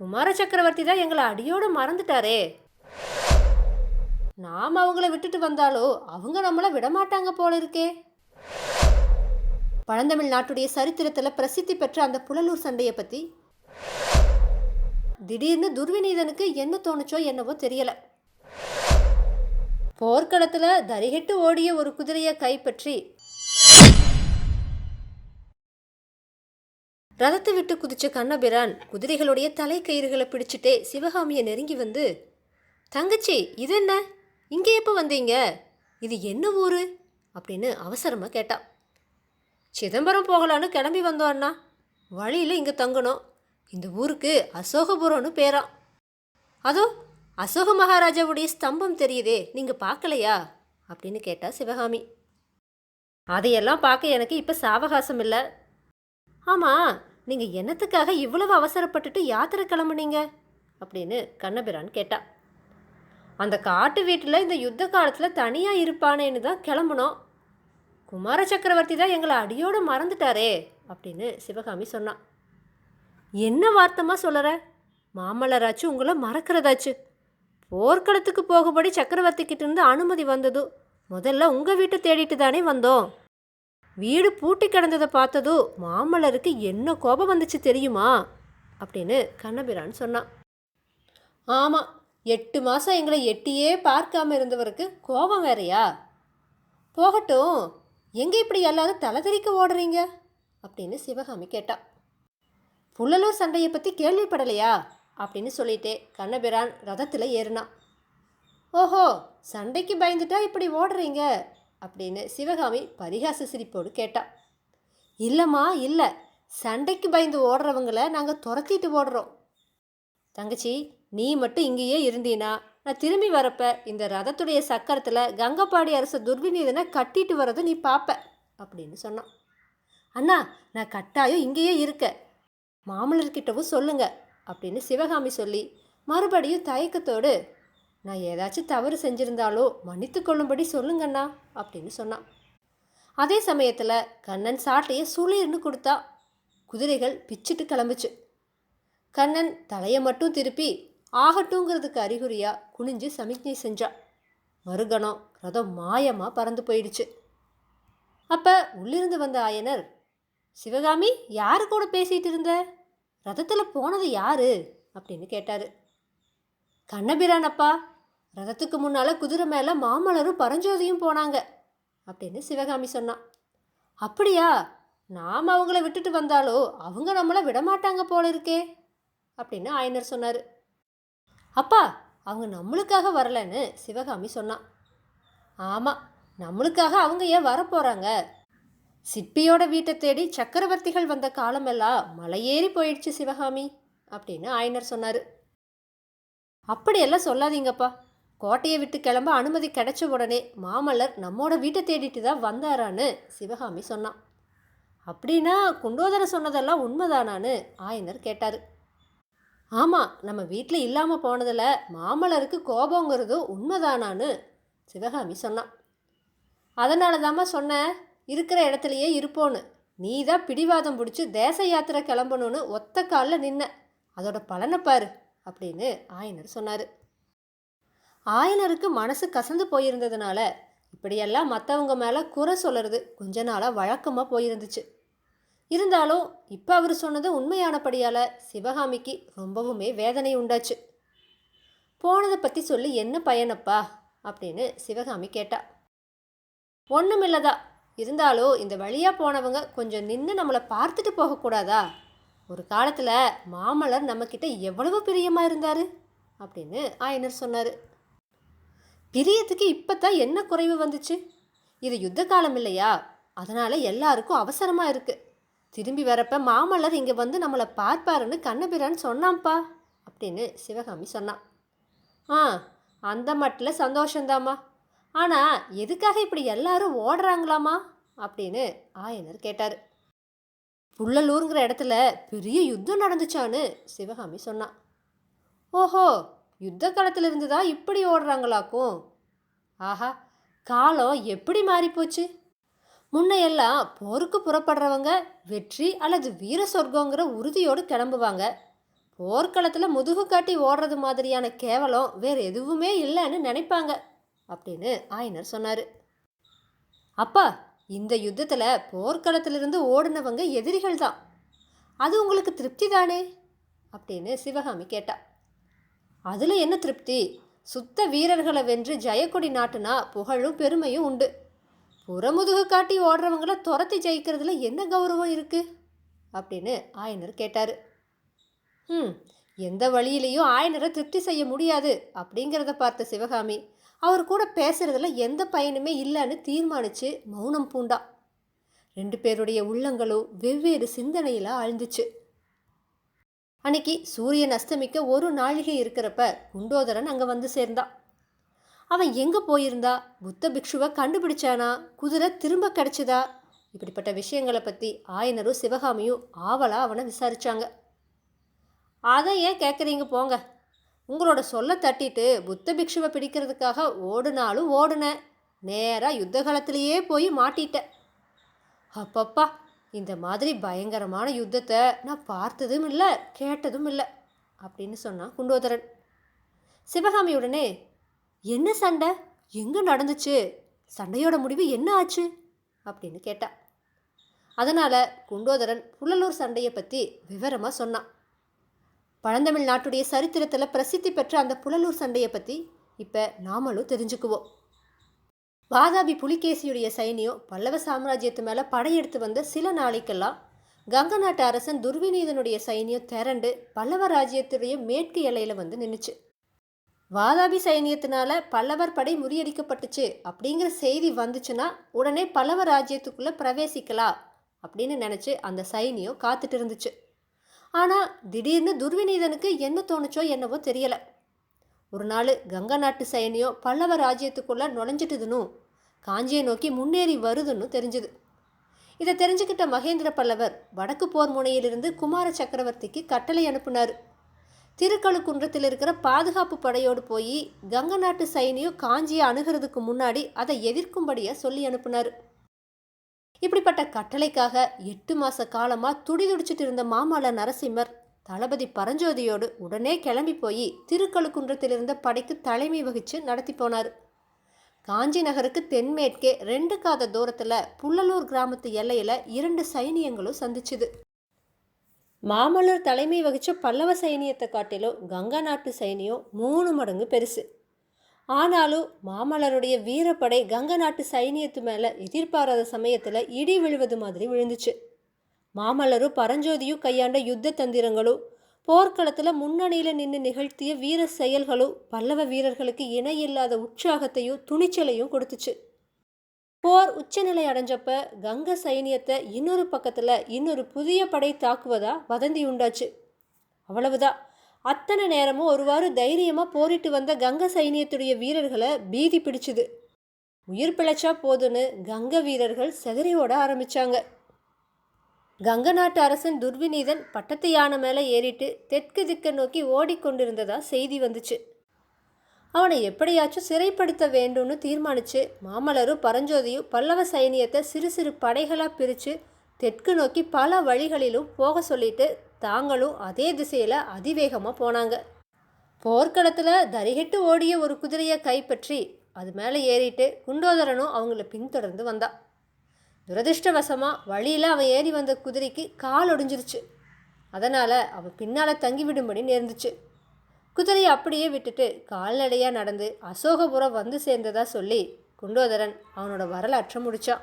குமார சக்கரவர்த்தி தான் எங்களை அடியோடு மறந்துட்டாரே. நாம் அவங்கள விட்டுட்டு வந்தாலோ அவங்க நம்மளை விடமாட்டாங்க போல இருக்கே பழந்தமிழ் நாட்டுடைய சரித்திரத்தில் பிரசித்தி பெற்ற அந்த புலலூர் சண்டையை பற்றி திடீர்னு துர்விநீதனுக்கு என்ன தோணுச்சோ என்னவோ தெரியலை. போர்க்களத்தில் தரிகட்டு ஓடிய ஒரு குதிரையை கைப்பற்றி ரதத்தை விட்டு குதிச்ச கண்ணபிரான் குதிரைகளுடைய தலை கயிறுகளை பிடிச்சிட்டே சிவகாமியை நெருங்கி வந்து தங்கச்சி இது என்ன? இங்கே எப்போ வந்தீங்க? இது என்ன ஊர்? அப்படின்னு அவசரமாக கேட்டான் சிதம்பரம் போகலான்னு கிளம்பி வந்தோம் அண்ணா. வழியில் இங்கே தங்கணும். இந்த ஊருக்கு அசோகபுரம்னு பேரான் அதோ அசோக மகாராஜாவுடைய ஸ்தம்பம் தெரியுதே நீங்கள் பார்க்கலையா? அப்படின்னு கேட்டா சிவகாமி. அதையெல்லாம் பார்க்க எனக்கு இப்போ சாவகாசம் இல்லை. ஆமாம் நீங்கள் என்னத்துக்காக இவ்வளவு அவசரப்பட்டுட்டு யாத்திரை கிளம்புனீங்க? அப்படின்னு கண்ணபிரான் கேட்டா. அந்த காட்டு வீட்டில் இந்த யுத்த காலத்தில் தனியாக இருப்பானேன்னு தான் கிளம்புனோம். குமார சக்கரவர்த்தி தான் எங்களை அடியோடு மறந்துட்டாரே அப்படின்னு சிவகாமி சொன்னான் என்ன வார்த்தமாக சொல்லற? மாமல்லராச்சு உங்களை மறக்கிறதாச்சு. போர்க்களத்துக்கு போகும்படி சக்கரவர்த்தி கிட்டேருந்து அனுமதி வந்ததும் முதல்ல உங்கள் வீட்டை தேடிட்டு தானே வந்தோம். வீடு பூட்டி கிடந்ததை பார்த்ததும் மாமல்லருக்கு என்ன கோபம் வந்துச்சு தெரியுமா? அப்படின்னு கண்ணபிரான் சொன்னான். ஆமாம் எட்டு மாதம் எங்களை எட்டியே பார்க்காம இருந்தவருக்கு கோபம் வேறையா? போகட்டும் எங்கே இப்படி எல்லாரும் தலைதறிக்க ஓடுறீங்க? அப்படின்னு சிவகாமி கேட்டா புள்ளலூர் சண்டையை பற்றி கேள்விப்படலையா? அப்படின்னு சொல்லிட்டே கண்ணபிரான் ரதத்தில் ஏறினான். ஓஹோ சண்டைக்கு பயந்துட்டா இப்படி ஓடுறீங்க? அப்படின்னு சிவகாமி பரிகாச சிரிப்போடு கேட்டா. இல்லைம்மா இல்லை. சண்டைக்கு பயந்து ஓடுறவங்கள நாங்கள் துரத்திட்டு ஓடுறோம். தங்கச்சி நீ மட்டும் இங்கேயே இருந்தீனா? நான் திரும்பி வரப்ப இந்த ரதத்துடைய சக்கரத்தில் கங்கப்பாடி அரசு துர்விநீதனை கட்டிட்டு வரதை நீ பார்ப்ப அப்படின்னு சொன்னான் அண்ணா நான் கட்டாயம் இங்கேயே இருக்க. மாமல்லர்கிட்டவும் சொல்லுங்க அப்படின்னு சிவகாமி சொல்லி மறுபடியும் தயக்கத்தோடு நான் ஏதாச்சும் தவறு செஞ்சிருந்தாலோ மன்னித்து கொள்ளும்படி சொல்லுங்கண்ணா அப்படின்னு சொன்னான். அதே சமயத்தில் கண்ணன் சாட்டையை சுளிர்னு கொடுத்தா குதிரைகள் பிச்சிட்டு கிளம்புச்சு. கண்ணன் தலையை மட்டும் திருப்பி ஆகட்டுங்கிறதுக்கு அறிகுறியாக குனிஞ்சு சமிக்ஞை செஞ்சான் மறுகணம் ரதம் மாயமாக பறந்து போயிடுச்சு. அப்போ உள்ளிருந்து வந்த ஆயனர் சிவகாமி யாரு கூட பேசிகிட்டு இருந்த? ரதத்தில் போனது யாரு? அப்படின்னு கேட்டார். கண்ணபிரான் அப்பா ரதத்துக்கு முன்னால் குதிரை மேலே மாமலரும் பரஞ்சோதியும் போனாங்க அப்படின்னு சிவகாமி சொன்னான். அப்படியா? நாம் அவங்கள விட்டுட்டு வந்தாலோ அவங்க நம்மளை விடமாட்டாங்க போல இருக்கே அப்படின்னு ஆயனர் சொன்னார். அப்பா அவங்க நம்மளுக்காக வரலன்னு சிவகாமி சொன்னான். ஆமாம் நம்மளுக்காக அவங்க ஏன் வரப்போகிறாங்க சிற்பியோட வீட்டை தேடி சக்கரவர்த்திகள் வந்த காலமெல்லாம் மலையேறி போயிடுச்சு சிவகாமி அப்படின்னு ஆயனர் சொன்னார். அப்படியெல்லாம் சொல்லாதீங்கப்பா. கோட்டையை விட்டு கிளம்ப அனுமதி கிடைச்ச உடனே மாமல்லர் நம்மோட வீட்டை தேடிட்டு தான் வந்தாரான்னு சிவகாமி சொன்னான். அப்படின்னா குண்டோதர சொன்னதெல்லாம் உண்மைதானான்னு ஆயனர் கேட்டார். ஆமாம் நம்ம வீட்டில் இல்லாமல் போனதில் மாமல்லருக்கு கோபங்கிறதும் உண்மைதானான்னு சிவகாமி சொன்னான். அதனால தாம்மா சொன்னேன் இருக்கிற இடத்துலையே இருப்போன்னு. நீ தான் பிடிவாதம் பிடிச்சி தேச யாத்திரை கிளம்பணும்னு ஒத்த காலில் நின்ன. அதோட பலனை பாரு அப்படின்னு ஆயனர் சொன்னார். ஆயனருக்கு மனசு கசந்து போயிருந்ததுனால இப்படியெல்லாம் மற்றவங்க மேலே குறை சொல்கிறது கொஞ்ச நாளாக வழக்கமாக போயிருந்துச்சு. இருந்தாலும் இப்போ அவர் சொன்னது உண்மையானபடியால் சிவகாமிக்கு ரொம்பவுமே வேதனை உண்டாச்சு. போனதை பற்றி சொல்லி என்ன பயனப்பா? அப்படின்னு சிவகாமி கேட்டா. ஒன்றுமில்லதா இருந்தாலும் இந்த வழியாக போனவங்க கொஞ்சம் நின்று நம்மளை பார்த்துட்டு போகக்கூடாதா ஒரு காலத்தில் மாமல்லர் நம்மக்கிட்ட எவ்வளவு பிரியமாக இருந்தார்? அப்படின்னு ஆயனர் சொன்னார். பிரியத்துக்கு இப்போ தான் என்ன குறைவு வந்துச்சு? இது யுத்த காலம் இல்லையா? அதனால் எல்லாருக்கும் அவசரமாக இருக்குது திரும்பி வரப்ப மாமல்லர் இங்கே வந்து நம்மளை பார்ப்பாருன்னு கண்ணபிரான் சொன்னான்ப்பா அப்படின்னு சிவகாமி சொன்னான். ஆ அந்த மட்டில் சந்தோஷந்தாம்மா ஆனால் எதுக்காக இப்படி எல்லாரும் ஓடுறாங்களாமா அப்படின்னு ஆயனர் கேட்டார். புள்ளலூருங்கிற இடத்துல பெரிய யுத்தம் நடந்துச்சான்னு சிவகாமி சொன்னான். ஓஹோ யுத்த காலத்துல இருந்து தான் இப்படி ஓடுறாங்களாக்கும்? ஆஹா காலம் எப்படி மாறிப்போச்சு? முன்னையெல்லாம் போருக்கு புறப்படுறவங்க வெற்றி அல்லது வீர சொர்க்கங்கிற உறுதியோடு கிளம்புவாங்க. போர்க்களத்தில் முதுகு காட்டி ஓடுறது மாதிரியான கேவலம் வேறு எதுவுமே இல்லைன்னு நினைப்பாங்க அப்படின்னு ஆயனர் சொன்னார். அப்பா இந்த யுத்தத்தில் போர்க்களத்திலிருந்து ஓடினவங்க எதிரிகள் தான் அது உங்களுக்கு திருப்தி தானே? அப்படின்னு சிவகாமி கேட்டா. அதில் என்ன திருப்தி? சுத்த வீரர்களை வென்று ஜெயக்கொடி நாட்டுனா புகழும் பெருமையும் உண்டு. புறமுதுகு காட்டி ஓடுறவங்கள துரத்தி ஜெயிக்கிறதுல என்ன கௌரவம் இருக்குது அப்படின்னு ஆயனர் கேட்டார். ம் எந்த வழியிலையும் ஆயனரை திருப்தி செய்ய முடியாது அப்படிங்கிறத பார்த்த சிவகாமி அவர் கூட பேசுறதுல எந்த பயனுமே இல்லைன்னு தீர்மானிச்சு மௌனம் பூண்டா. ரெண்டு பேருடைய உள்ளங்களும் வெவ்வேறு சிந்தனையில் ஆழ்ந்துச்சு. அன்னைக்கு சூரியன் அஸ்தமிக்க ஒரு நாழிகை இருக்கிறப்ப குண்டோதரன் அங்கே வந்து சேர்ந்தான் அவன் எங்கே போயிருந்தா? புத்த பிக்ஷுவை கண்டுபிடிச்சானா? குதிரை திரும்ப கிடச்சதா? இப்படிப்பட்ட விஷயங்களை பற்றி ஆயனரும் சிவகாமியும் ஆவலா அவனை விசாரித்தாங்க அதை ஏன் கேட்குறீங்க போங்க. உங்களோட சொல்ல தட்டிட்டு புத்த பிக்ஷுவை பிடிக்கிறதுக்காக ஓடுனாலும் ஓடுனேன் நேராக யுத்த காலத்திலேயே போய் மாட்டிட்டேன் அப்பப்பா இந்த மாதிரி பயங்கரமான யுத்தத்தை நான் பார்த்ததும் இல்லை கேட்டதும் இல்லை அப்படின்னு சொன்னான் குண்டோதரன். சிவகாமி உடனே என்ன சண்டை? எங்கே நடந்துச்சு? சண்டையோட முடிவு என்ன ஆச்சு? அப்படின்னு கேட்டா. அதனால் குண்டோதரன் புள்ளலூர் சண்டையை பற்றி விவரமாக சொன்னான். பழந்தமிழ் நாட்டுடைய சரித்திரத்தில் பிரசித்தி பெற்ற அந்த புலலூர் சண்டையை பற்றி இப்போ நாமளும் தெரிஞ்சுக்குவோம். வாதாபி புலிகேசியுடைய சைனியம் பல்லவ சாம்ராஜ்யத்து மேலே படையெடுத்து வந்த சில நாளைக்கெல்லாம் கங்க நாட்டு அரசன் துர்விநீதனுடைய சைனியம் திரண்டு பல்லவ ராஜ்யத்துடைய மேற்கு எல்லையில் வந்து நின்றுச்சு வாதாபி சைனியத்தினால பல்லவர் படை முறியடிக்கப்பட்டுச்சு அப்படிங்கிற செய்தி வந்துச்சுன்னா உடனே பல்லவ ராஜ்யத்துக்குள்ளே பிரவேசிக்கலாம் அப்படின்னு நினச்சி அந்த சைனியம் காத்துட்டு இருந்துச்சு. ஆனால் திடீர்னு துர்விநீதனுக்கு என்ன தோணுச்சோ என்னவோ தெரியலை. ஒரு நாள் கங்கா நாட்டு சைனியம் பல்லவ ராஜ்யத்துக்குள்ளே நுழைஞ்சிட்டுதுனும் காஞ்சியை நோக்கி முன்னேறி வருதுன்னு தெரிஞ்சுது. இதை தெரிஞ்சுக்கிட்ட மகேந்திர பல்லவர் வடக்கு போர் முனையிலிருந்து குமார சக்கரவர்த்திக்கு கட்டளை அனுப்புனார். திருக்கழுக்குன்றத்தில் இருக்கிற பாதுகாப்பு படையோடு போய் கங்க நாட்டு சைனியம் காஞ்சியை அணுகிறதுக்கு முன்னாடி அதை எதிர்க்கும்படியாக சொல்லி அனுப்புனார். இப்படிப்பட்ட கட்டளைக்காக எட்டு மாத காலமாக துடிதுடிச்சிட்டு இருந்த மாமல்ல நரசிம்மர் தளபதி பரஞ்சோதியோடு உடனே கிளம்பி போய் திருக்கழுக்குன்றத்திலிருந்த படைக்கு தலைமை வகித்து நடத்தி போனார். காஞ்சி நகருக்கு தென்மேற்கே ரெண்டு காத தூரத்தில் புள்ளலூர் கிராமத்து எல்லையில் இரண்டு சைனியங்களும் சந்திச்சுது. மாமல்லர் தலைமை வகித்த பல்லவ சைனியத்தை காட்டிலும் கங்கா நாட்டு சைனியம் மூணு மடங்கு பெருசு. ஆனாலும் மாமல்லருடைய வீரப்படை கங்கா நாட்டு சைனியத்து மேலே எதிர்பாராத சமயத்தில் இடி விழுவது மாதிரி விழுந்துச்சு. மாமல்லரும் பரஞ்சோதியும் கையாண்ட யுத்த தந்திரங்களும் போர்க்களத்தில் முன்னணியில் நின்று நிகழ்த்திய வீர செயல்களும் பல்லவ வீரர்களுக்கு இணையில்லாத உற்சாகத்தையும் துணிச்சலையும் கொடுத்துச்சு. போர் உச்சநிலை அடைஞ்சப்ப கங்க சைனியத்தை இன்னொரு பக்கத்தில் இன்னொரு புதிய படை தாக்குவதா வதந்தி உண்டாச்சு. அவ்வளவுதான் அத்தனை நேரமும் ஒருவாறு தைரியமாக போரிட்டு வந்த கங்க சைனியத்துடைய வீரர்களை பீதி பிடிச்சுது. உயிர் பிழைச்சா போதுன்னு கங்க வீரர்கள் செதறி ஓட ஆரம்பிச்சாங்க. கங்க நாட்டு அரசன் துர்விநீதன் பட்டத்து யானை மேலே ஏறிட்டு தெற்கு திக்க நோக்கி ஓடிக்கொண்டிருந்ததா செய்தி வந்துச்சு. அவனை எப்படியாச்சும் சிறைப்படுத்த வேண்டும்னு தீர்மானிச்சு மாமல்லரும் பரஞ்சோதியும் பல்லவ சைனியத்தை சிறு சிறு படைகளாக பிரித்து தெற்கு நோக்கி பல வழிகளிலும் போக சொல்லிட்டு தாங்களும் அதே திசையில் அதிவேகமாக போனாங்க. போர்க்களத்தில் தரிகிட்டு ஓடிய ஒரு குதிரையை கைப்பற்றி அது மேலே ஏறிட்டு குண்டோதரனும் அவங்கள பின்தொடர்ந்து வந்தான் துரதிருஷ்டவசமாக வழியில் அவன் ஏறி வந்த குதிரைக்கு கால் ஒடிஞ்சிருச்சு. அதனால் அவன் பின்னால் தங்கிவிடும்படி நேர்ந்துச்சு. குதிரையை அப்படியே விட்டுட்டு கால்நடையாக நடந்து அசோகபுரம் வந்து சேர்ந்ததா சொல்லி குண்டோதரன் அவனோட வரலாற்றை முடித்தான்